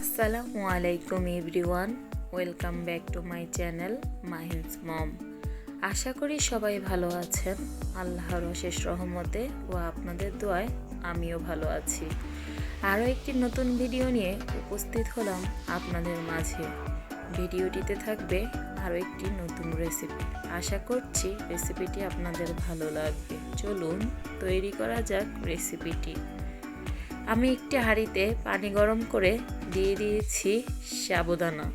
আসসালামু আলাইকুম everyone, welcome back to my channel Mahin's mom. আশা করি সবাই ভালো আছেন। আল্লাহর অশেষ রহমতে ও আপনাদের দোয়ায় আমিও ভালো আছি। আরও একটি নতুন ভিডিও নিয়ে উপস্থিত হলাম আপনাদের মাঝে। ভিডিওটিতে থাকবে আরও একটি নতুন রেসিপি আশা করছি রেসিপিটি আপনাদের ভালো লাগবে। চলুন তৈরি করা যাক রেসিপিটি আমি একটি হাঁড়িতে পানি গরম করে দিয়ে দিয়েছি সাবুদানা।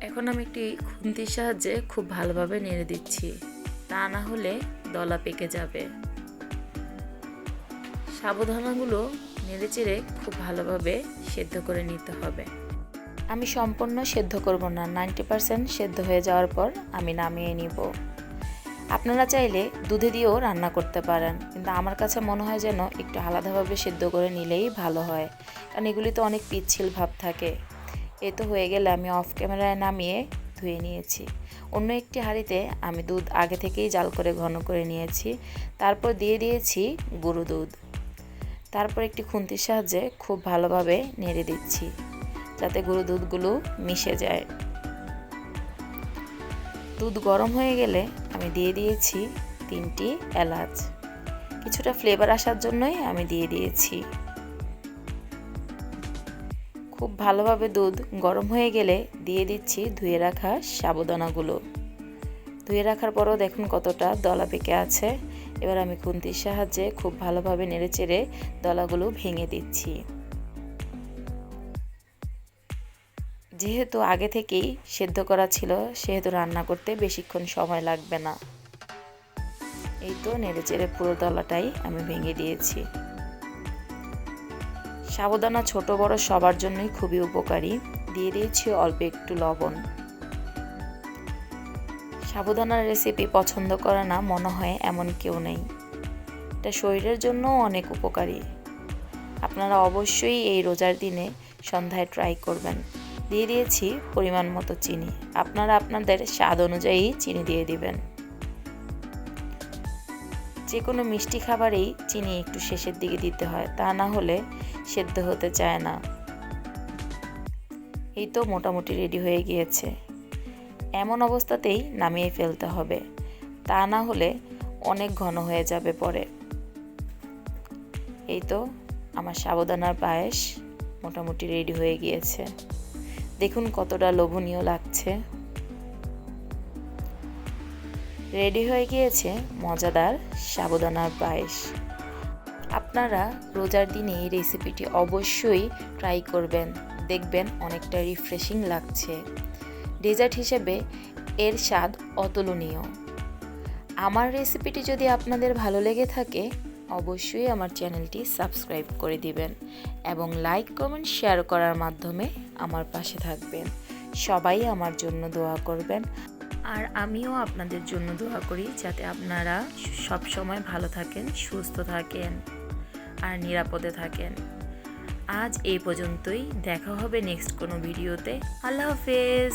এখন আমি একটি খুন্তির সাহায্যে খুব ভালোভাবে নেড়ে দিচ্ছি। তা না হলে দলা পেকে যাবে। সাবুদানাগুলো নেড়ে চেড়ে খুব ভালোভাবে সেদ্ধ করে নিতে হবে। আমি সম্পূর্ণ সেদ্ধ করব না, নাইনটি পারসেন্ট সেদ্ধ হয়ে যাওয়ার পর আমি নামিয়ে নিব। আপনারা চাইলে দুধে দিয়েও রান্না করতে পারেন, কিন্তু আমার কাছে মনে হয় যেন একটু আলাদাভাবে সেদ্ধ করে নিলেই ভালো হয়, কারণ এগুলিতে অনেক পিচ্ছিল ভাব থাকে। এ তো হয়ে গেলে আমি অফ ক্যামেরায় নামিয়ে ধুয়ে নিয়েছি। অন্য একটি হাঁড়িতে আমি দুধ আগে থেকেই জাল করে ঘন করে নিয়েছি, তারপর দিয়ে দিয়েছি গুঁড়ো দুধ। তারপর একটি খুন্তির সাহায্যে খুব ভালোভাবে নেড়ে দিচ্ছি, যাতে গুঁড়ো দুধগুলো মিশে যায়। দুধ গরম হয়ে গেলে আমি দিয়ে দিয়েছি তিনটি এলাচ। কিছুটা ফ্লেভার আসার জন্যই আমি দিয়ে দিয়েছি। খুব ভালোভাবে দুধ গরম হয়ে গেলে দিয়ে দিচ্ছি ধুয়ে রাখা সাবুদানাগুলো। ধুয়ে রাখার পরও দেখুন কতটা দলা পেকে আছে। এবার আমি খুন্তির সাহায্যে খুব ভালোভাবে নেড়ে চেড়ে দলাগুলো ভেঙে দিচ্ছি। যেহেতু আগে থেকেই সেদ্ধ করা ছিল, সেহেতু রান্না করতে বেশিক্ষণ সময় লাগবে না। এই তো নেড়ে চেড়ে পুরো দলাটাই আমি ভেঙে দিয়েছি। সাবধানা ছোট বড় সবার জন্যই খুবই উপকারী। দিয়ে দিয়েছি অল্প একটু লবণ। সাবুদানার রেসিপি পছন্দ করে না, মনে হয় এমন কেউ নেই। এটা শরীরের জন্য অনেক উপকারী। আপনারা অবশ্যই এই রোজার দিনে সন্ধ্যায় ট্রাই করবেন। দিয়ে দিয়েছি পরিমাণ মতো চিনি। আপনারা আপনাদের স্বাদ অনুযায়ী চিনি দিয়ে দিবেন। যে কোনো মিষ্টি খাবারেই চিনি একটু শেষের দিকে দিতে হয়, তা না হলে সেদ্ধ হতে চায় না। এই তো মোটামুটি রেডি হয়ে গিয়েছে। এমন অবস্থাতেই নামিয়ে ফেলতে হবে। তা না হলে অনেক ঘন হয়ে যাবে পরে। এই তো আমার সাবধানার পায়েস মোটামুটি রেডি হয়ে গিয়েছে। দেখুন কতটা লোভনীয় লাগছে। রেডি হয়ে গিয়েছে মজাদার সাবুদানার পায়েস। আপনারা রোজার দিনে এই রেসিপিটি অবশ্যই ট্রাই করবেন, দেখবেন অনেকটা রিফ্রেশিং লাগছে। ডেজার্ট হিসেবে এর স্বাদ অতুলনীয়। আমার রেসিপিটি যদি আপনাদের ভালো লেগে থাকে অবশ্যই আমার চ্যানেলটি সাবস্ক্রাইব করে দিবেন এবং লাইক, কমেন্ট, শেয়ার করার মাধ্যমে আমার পাশে থাকবেন। সবাই আমার জন্য দোয়া করবেন। আর আমিও আপনাদের জন্য দোয়া করি যাতে আপনারা সব সময় ভালো থাকেন, সুস্থ থাকেন আর নিরাপদে থাকেন। আজ এই পর্যন্তই। দেখা হবে নেক্সট কোনো ভিডিওতে। আল্লাহ হাফেজ।